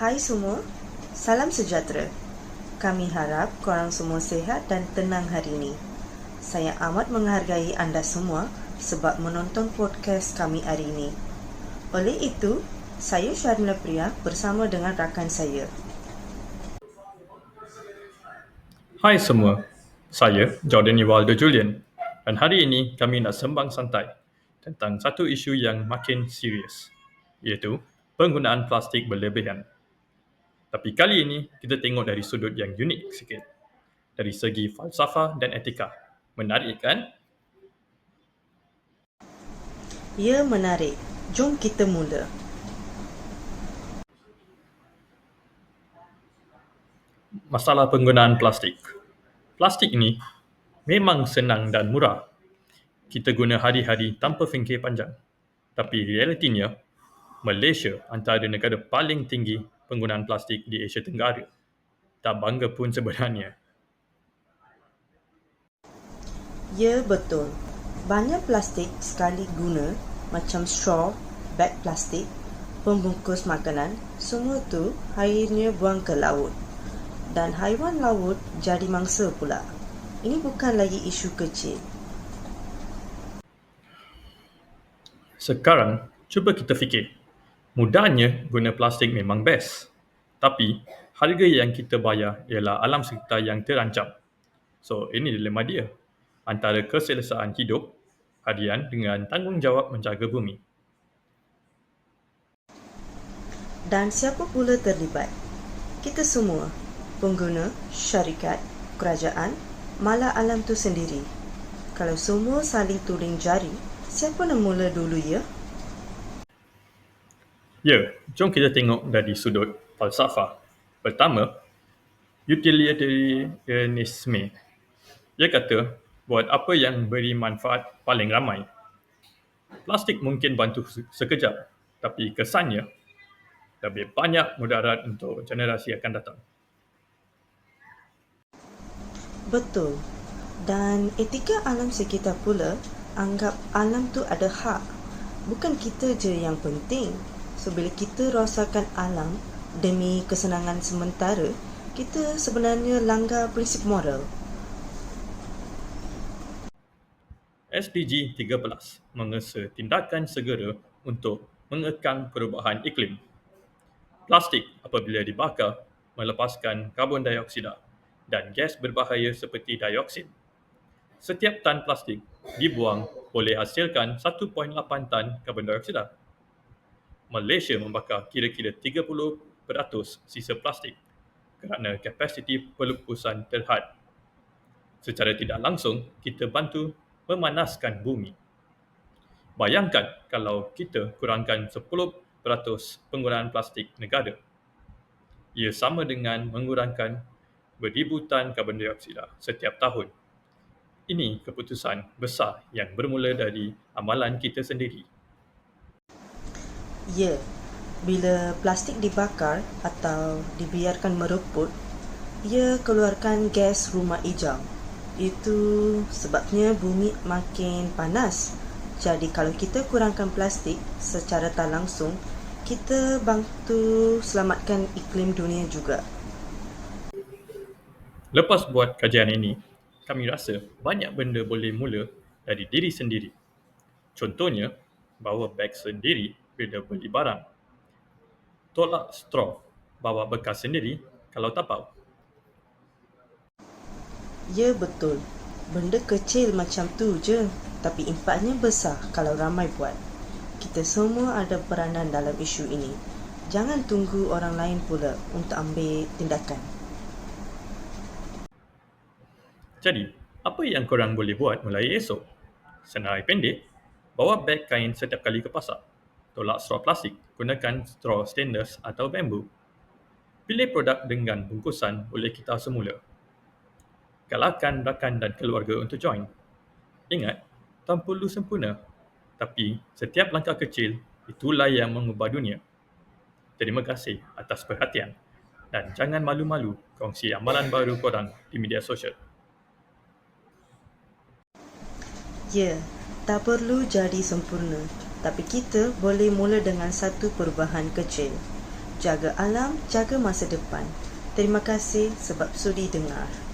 Hai semua, salam sejahtera. Kami harap korang semua sihat dan tenang hari ini. Saya amat menghargai anda semua sebab menonton podcast kami hari ini. Oleh itu, saya Syarmila Priya bersama dengan rakan saya. Hai semua, saya Jordan Iwaldo Julian dan hari ini kami nak sembang santai tentang satu isu yang makin serius iaitu penggunaan plastik berlebihan. Tapi kali ini kita tengok dari sudut yang unik sikit. Dari segi falsafah dan etika. Menarik kan? Ya, menarik. Jom kita mula. Masalah penggunaan plastik. Plastik ini memang senang dan murah. Kita guna hari-hari tanpa fikir panjang. Tapi realitinya, Malaysia antara negara paling tinggi penggunaan plastik di Asia Tenggara. Tak bangga pun sebenarnya. Ya, betul. Banyak plastik sekali guna macam straw, beg plastik, pembungkus makanan, semua tu akhirnya buang ke laut. Dan haiwan laut jadi mangsa pula. Ini bukan lagi isu kecil. Sekarang, cuba kita fikir. Mudahnya guna plastik memang best. Tapi harga yang kita bayar ialah alam sekitar yang terancam. So ini dilema dia. Antara keselesaan hidup harian dengan tanggungjawab menjaga bumi. Dan siapa pula terlibat? Kita semua, pengguna, syarikat, kerajaan, malah alam tu sendiri. Kalau semua saling tuling jari, siapa nak mula dulu ya? Ya, jom kita tengok dari sudut falsafah. Pertama, utilitarianisme. Dia kata, buat apa yang beri manfaat paling ramai. Plastik mungkin bantu sekejap, tapi kesannya lebih banyak mudarat untuk generasi akan datang. Betul. Dan etika alam sekitar pula anggap alam tu ada hak. Bukan kita je yang penting. So bila kita rosakan alam demi kesenangan sementara, kita sebenarnya langgar prinsip moral. SDG 13 mengesa tindakan segera untuk mengekang perubahan iklim. Plastik apabila dibakar melepaskan karbon dioksida dan gas berbahaya seperti dioksin. Setiap tan plastik dibuang boleh hasilkan 1.8 tan karbon dioksida. Malaysia membakar kira-kira 30% sisa plastik kerana kapasiti pelupusan terhad. Secara tidak langsung, kita bantu memanaskan bumi. Bayangkan kalau kita kurangkan 10% penggunaan plastik negara. Ia sama dengan mengurangkan beribu tan karbon dioksida setiap tahun. Ini keputusan besar yang bermula dari amalan kita sendiri. Ya, bila plastik dibakar atau dibiarkan mereput, ia keluarkan gas rumah hijau. Itu sebabnya bumi makin panas. Jadi kalau kita kurangkan plastik secara tak langsung, kita bantu selamatkan iklim dunia juga. Lepas buat kajian ini, kami rasa banyak benda boleh mula dari diri sendiri. Contohnya, bawa beg sendiri bila beli barang. Tolak straw, bawa bekas sendiri kalau tapau. Ya betul. Benda kecil macam tu je, tapi impaknya besar kalau ramai buat. Kita semua ada peranan dalam isu ini. Jangan tunggu orang lain pula untuk ambil tindakan. Jadi, apa yang korang boleh buat mulai esok? Senarai pendek, bawa beg kain setiap kali ke pasar. Tolak straw plastik, gunakan straw stainless atau bambu. Pilih produk dengan bungkusan oleh kita semula. Galakkan rakan dan keluarga untuk join. Ingat, tak perlu sempurna. Tapi setiap langkah kecil, itulah yang mengubah dunia. Terima kasih atas perhatian. Dan jangan malu-malu kongsi amalan baru korang di media sosial. Ya, tak perlu jadi sempurna. Tapi kita boleh mula dengan satu perubahan kecil. Jaga alam, jaga masa depan. Terima kasih sebab sudi dengar.